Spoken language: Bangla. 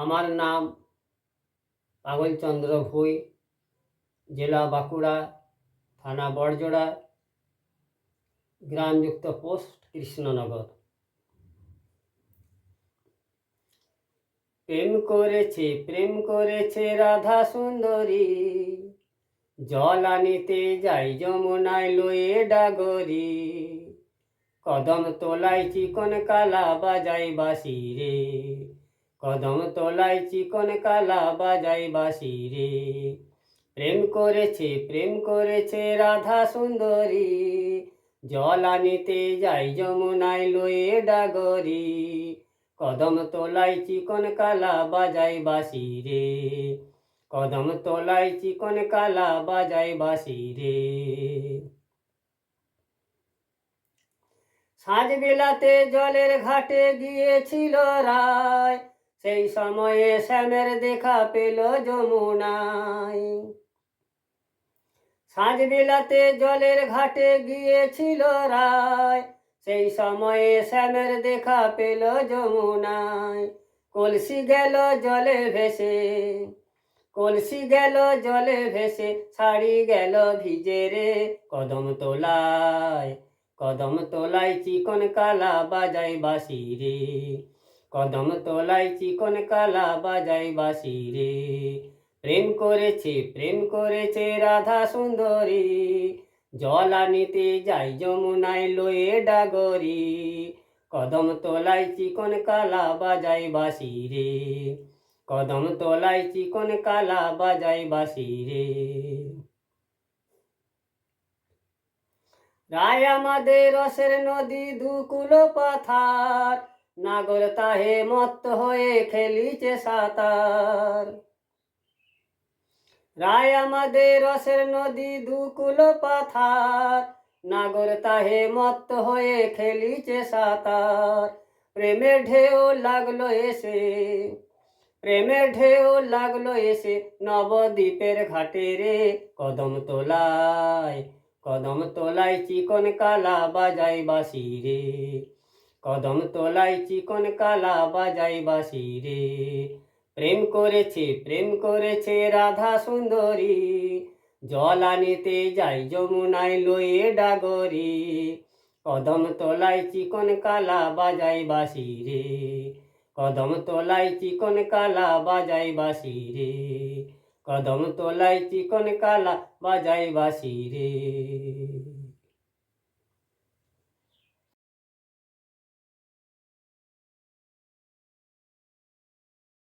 আমার নাম পাগলচন্দ্র ভুই, জেলা বাঁকুড়া, থানা বড়জোড়া, গ্রামযুক্ত পোস্ট, কৃষ্ণনগর। প্রেম করেছে প্রেম করেছে রাধা সুন্দরী। জল আনিতে যাই, যমুনায় লয়ে ডাগরি। কদম তোলাই চিকন কালা বাজাই বাসি রে। কদম তোলাই চিকন কালা বাজাই বাসি রে। প্রেম করেছে প্রেম করেছে রাধা সুন্দরী। জল আনিতে যাই যমুনায় লয়ে ডাগরি। কদম তোলাই চিকন কালা বাজাই বাসি রে। কদম তোলাই চিকন কালা বাজাই বাসি রে। সাঁঝ বেলাতে জলের ঘাটে গিয়েছিল রায়। সেই সময়ে শ্যামের দেখা পেল যমুনায়। সাঁঝ বেলাতে জলের ঘাটে গিয়েছিল রায়। সেই সময়ে শ্যামের দেখা পেল যমুনায়। কলসি গেল জলে ভেসে, কলসি গেল জলে ভেসে, শাড়ি গেল ভিজে রে কদম তোলায়। কদম তোলাই চিকন কালা বাজাই বাসি রে। কদম তোলাই চিকন কালা বাজাই বাসি রে। প্রেম করেছে প্রেম করেছে রাধা সুন্দরী। জল আনিতে যাই যমুনায় লয়ে ডাগরি। কদম তোলাই চিকন কালা বাজাই বাসি রে। কদম তোলাই চিকন কালা বাজাই বাসি রে। রায় আমাদের রসের নদী, দুকুল পাথার। নাগর তাহে মত্ত হয়ে খেলিছে সাঁতার। রায় আমাদের রসের নদী দুকুল পাথার। নাগর তাহে মত্ত হয়ে খেলিছে সাঁতার। প্রেমের ঢেউ লাগল এসে, প্রেমের ঢেউ লাগল এসে, নবদ্বীপের ঘাটে রে কদম তোলায়, কদম তোলাই চিকন কালা বাজাই বাসি রে। কদম তোলাই চিকন কালা বাজাই বাসি রে। প্রেম করেছে প্রেম করেছে রাধা সুন্দরী। জল আনিতে যাই যমুনায় লয়ে ডাগরি। কদম তোলাই চিকন কালা বাজাই বাসি রে। কদম তোলাই চিকন কালা বাজাই বাসি রে। কদম তোলাই চিকন কালা বাজাই বাসি রে।